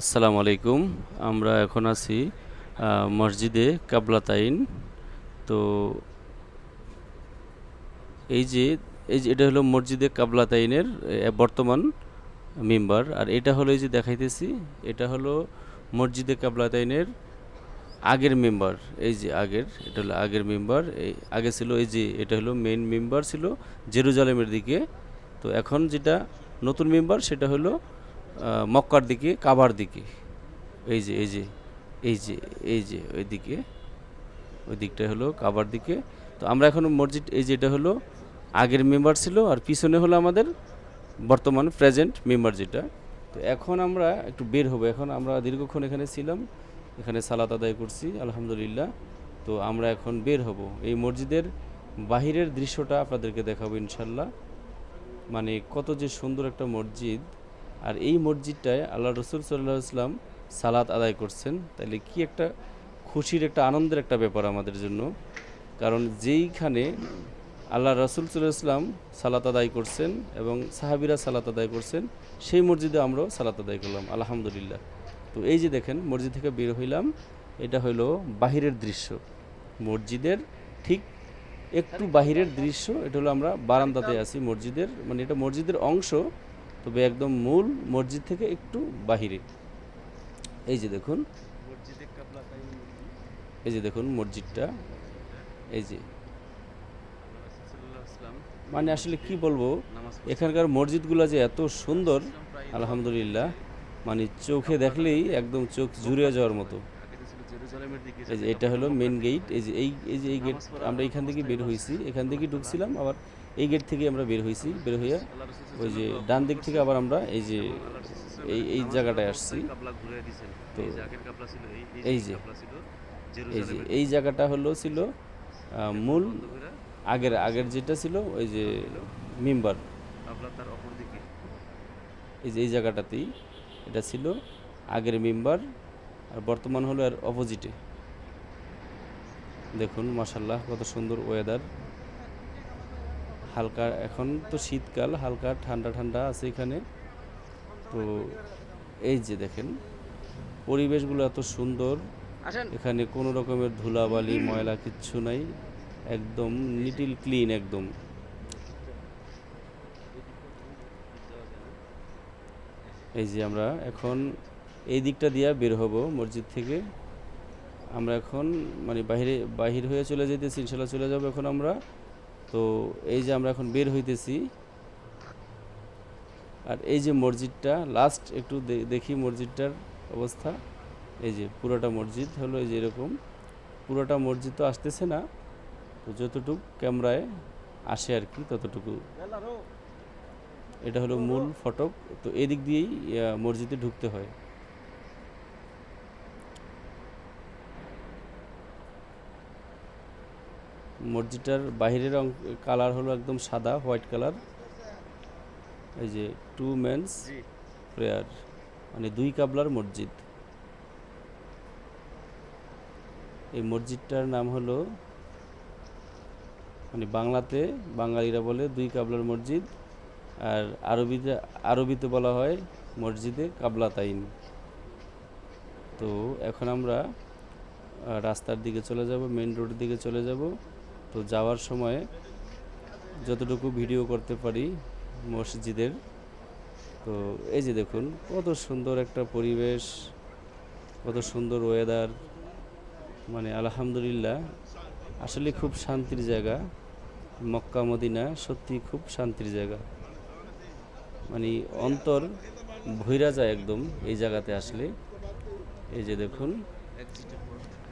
আসসালামু আলাইকুম। আমরা এখন আছি মসজিদে কাবলাতাইন তো এই যে এই যে এটা হলো মসজিদে কাবলাতাইনের বর্তমান মেম্বার। আর এটা হলো এই যে দেখাইতেছি, এটা হলো মসজিদে কাবলাতাইনের আগের মেম্বার। এই যে আগের, এটা হলো আগের মেম্বার। এই, আগে ছিল এই যে, এটা হলো মেইন মেম্বার ছিল, জেরুজালেমের দিকে। তো এখন যেটা নতুন মেম্বার, সেটা হলো মক্কার দিকে, কাবার দিকে। এই যে এই যে এই যে এই যে, ওই দিকে। ওই দিকটা হলো কাবার দিকে। তো আমরা এখন মসজিদ, এই যেটা হলো আগের মেম্বার ছিল আর পিছনে হলো আমাদের বর্তমান প্রেজেন্ট মেম্বার যেটা। তো এখন আমরা একটু বের হব। এখন আমরা দীর্ঘক্ষণ এখানে ছিলাম, এখানে সালাত আদায় করছি, আলহামদুলিল্লাহ। তো আমরা এখন বের হব। এই মসজিদের বাহিরের দৃশ্যটা আপনাদেরকে দেখাবো ইনশাল্লাহ। মানে কত যে সুন্দর একটা মসজিদ। আর এই মসজিদটায় আল্লাহ রসুল সাল্লাহ ইসলাম সালাত আদায় করছেন। তাহলে কি একটা খুশির একটা আনন্দের একটা ব্যাপার আমাদের জন্য। কারণ যেইখানে আল্লাহ রসুল ইসলাম সালাত আদায় করছেন এবং সাহাবিরা সালাত আদায় করছেন, সেই মসজিদে আমরাও সালাত আদায় করলাম, আলহামদুলিল্লাহ। তো এই যে দেখেন, মসজিদ থেকে বের হইলাম, এটা হলো বাহিরের দৃশ্য। মসজিদের ঠিক একটু বাহিরের দৃশ্য, এটা হলো আমরা বারান্দাতে আছি মসজিদের মানে এটা মসজিদের অংশ তবে একদম মূল মসজিদ থেকে একটু বাহিরে। এই যে দেখুন। এই যে দেখুন মসজিদটা। এই যে। মানে আসলে কি বলব এখানকার মসজিদগুলো যে এত সুন্দর আলহামদুলিল্লাহ। মানে চোখে দেখলেই একদম চোখ জুড়ে যাওয়ার মতো। এই যে এটা হলো মেন গেট এই যে এই এই যে এই গেট আমরা এখান থেকে বের হয়েছি। এখান থেকে ঢুকছিলাম আবার এই গেট থেকে আমরা বের হয়েছি বের হইয়া ওই যে ডান দিক থেকে আবার আমরা এই যে এই এই জায়গাটায় আসছি। এই যে এই যে, এই জায়গাটা হলো ছিল মূল আগের আগের যেটা ছিল ওই যে মেম্বার। এই যে, এই জায়গাটাতেই এটা ছিল আগের মেম্বার আর বর্তমান হলো এর অপোজিটে দেখুন মাসাল্লাহ কত সুন্দর ওয়েদার হালকা এখন তো শীতকাল হালকা ঠান্ডা ঠান্ডা আছে এখানে। তো এই যে দেখেন পরিবেশগুলো এত সুন্দর। এখানে কোনো রকমের ধুলাবালি ময়লা কিচ্ছু নাই একদম লিটিল ক্লিন একদম। এই যে আমরা এখন এই দিকটা দিয়া বের হব মসজিদ থেকে। আমরা এখন মানে বাহিরে বাহির হয়ে চলে যেতেছি ইনশাল্লাহ চলে যাব এখন আমরা। তো এই যে আমরা এখন বের হইতেছি, আর এই যে মসজিদটা লাস্ট একটু দেখি মসজিদটার অবস্থা। এই যে পুরোটা মসজিদ হলো এই যে এরকম। পুরোটা মসজিদ তো আসতেছে না, তো যতটুকু ক্যামেরায় আসে আর কি, ততটুকু। এটা হলো মূল ফটক, তো এদিক দিয়েই মসজিদে ঢুকতে হয়। মসজিদটার বাইরের কালার হলো একদম সাদা হোয়াইট কালার। এই যে টু মেন্স প্রেয়ার মানে দুই কাবলার মসজিদ। এই মসজিদটার নাম হলো মানে বাংলাতে বাঙালিরা বলে দুই কাবলার মসজিদ আর আরবিতে আরবিতে বলা হয় মসজিদে কাবলাতাইন তো এখন আমরা রাস্তার দিকে চলে যাব মেন রোডের দিকে চলে যাব। তো যাওয়ার সময় যতটুকু ভিডিও করতে পারি মসজিদের, তো এই যে দেখুন কত সুন্দর একটা পরিবেশ, কত সুন্দর ওয়েদার মানে আলহামদুলিল্লাহ, আসলে খুব শান্তির জায়গা, মক্কা, মদিনা সত্যি খুব শান্তির জায়গা। মানে অন্তর ভৈরা যায় একদম এই জায়গাতে আসলে। এই যে দেখুন,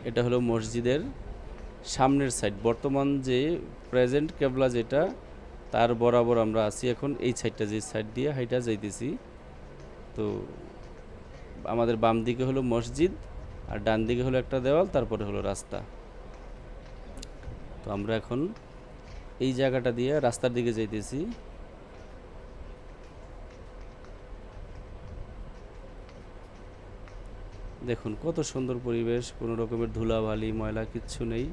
এটা হলো মসজিদের সামনের সাইড বর্তমান যে প্রেজেন্ট কেবলা যেটা, তার বরাবর আমরা আছি এখন এই সাইডটা যে সাইড দিয়ে হাইটা যাইতেছি। তো আমাদের বাম দিকে হলো মসজিদ আর ডান দিকে হলো একটা দেওয়াল, তারপরে হলো রাস্তা। তো আমরা এখন এই জায়গাটা দিয়ে রাস্তার দিকে যাইতেছি। দেখুন কত সুন্দর পরিবেশ, কোনো রকমের ধুলাবালি, ময়লা কিচ্ছু নেই।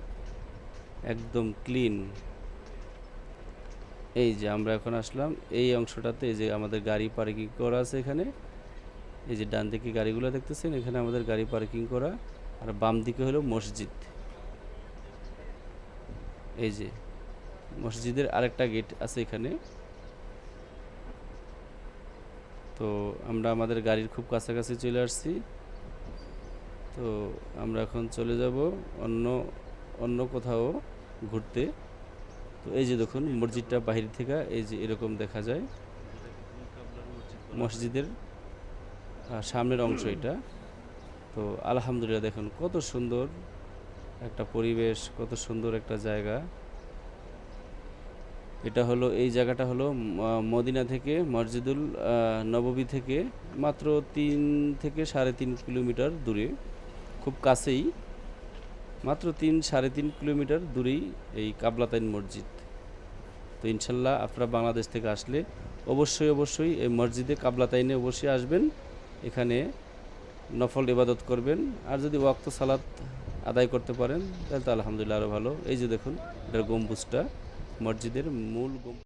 একদম ক্লিন এই যে আমরা এখন আসলাম, এই অংশটাতে এই যে আমাদের গাড়ি পার্কিং করা আছে এখানে। এই যে ডান দিকে গাড়িগুলো দেখতেছেন, এখানে আমাদের গাড়ি পার্কিং করা। আর বাম দিকে হলো মসজিদ। এই যে মসজিদের আরেকটা গেট আছে এখানে। তো আমরা আমাদের গাড়ির খুব কাছাকাছি চলে আসছি। তো আমরা এখন চলে যাব অন্য অন্য কোথাও ঘুরতে। তো এই যে দেখুন, মসজিদটা বাহির থেকে এই যে এরকম দেখা যায়। মসজিদের সামনের অংশ এটা। তো আলহামদুলিল্লাহ দেখুন, কত সুন্দর একটা পরিবেশ, কত সুন্দর একটা জায়গা। এটা হলো, এই জায়গাটা হলো মদিনা থেকে মসজিদুল নববী থেকে মাত্র তিন থেকে সাড়ে তিন কিলোমিটার দূরে। খুব কাছেই। মাত্র তিন, সাড়ে তিন কিলোমিটার দূরেই এই কাবলাতাইন মসজিদ। তো ইনশাল্লাহ আপনারা বাংলাদেশ থেকে আসলে অবশ্যই অবশ্যই এই মসজিদে কাবলাতাইনে অবশ্যই আসবেন। এখানে নফল ইবাদত করবেন। আর যদি ওয়াক্ত সালাত আদায় করতে পারেন, তাহলে তো আলহামদুলিল্লাহ আরও ভালো। এই যে দেখুন এটার গম্বুজটা, মসজিদের মূল গম্বুজ।